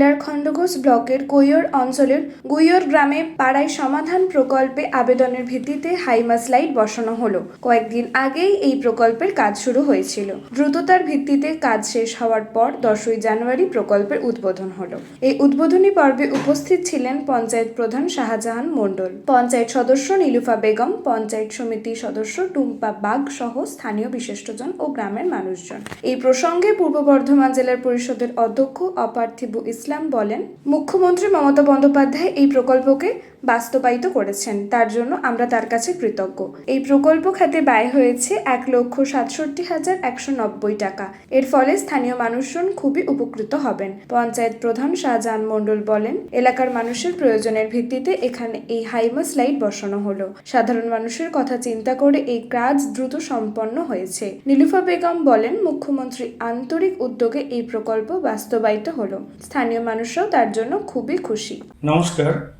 জেলার খণ্ডঘোষ ব্লকের কৈয়র অঞ্চলের গুইয়র গ্রামে পাড়ায় সমাধান প্রকল্পে আবেদনের ভিত্তিতে হাইমাস লাইট বসানো হলো। কয়েকদিন আগেই এই প্রকল্পের কাজ শুরু হয়েছিল। দ্রুততার ভিত্তিতে কাজ শেষ হওয়ার পর দশই জানুয়ারি প্রকল্পের উদ্বোধন হলো। এই উদ্বোধনী পর্বে উপস্থিত ছিলেন পঞ্চায়েত প্রধান শাহজাহান মণ্ডল। পঞ্চায়েত সদস্য নীলুফা বেগম, পঞ্চায়েত সমিতি সদস্য টুম্পা বাগ সহ স্থানীয় বিশিষ্টজন ও গ্রামের মানুষজন। এই প্রসঙ্গে পূর্ব বর্ধমান জেলার পরিষদের অধ্যক্ষ অপার্থিব ইসলাম বলেন মুখ্যমন্ত্রী মমতা বন্দ্যোপাধ্যায় এই প্রকল্পকে বাস্তবায়িত করেছেন। তার জন্য আমরা তার কাছে কৃতজ্ঞ। এই প্রকল্প খাতে ব্যয় হয়েছে এক লক্ষ সাতষট্টি হাজার একশো নব্বই টাকা। এর ফলে স্থানীয় মানুষজন খুবই উপকৃত হবেন। পঞ্চায়েত প্রধান শাহজাহান মণ্ডল বলেন, এলাকার মানুষের প্রয়োজনের ভিত্তিতে এখানে এই হাইমাস লাইট বসানো হলো। সাধারণ মানুষের কথা চিন্তা করে এই কাজ দ্রুত সম্পন্ন হয়েছে। নীলুফা বেগম বলেন, মুখ্যমন্ত্রী আন্তরিক উদ্যোগে এই প্রকল্প বাস্তবায়িত হলো। স্থানীয় মানুষরাও তার জন্য খুবই খুশি। নমস্কার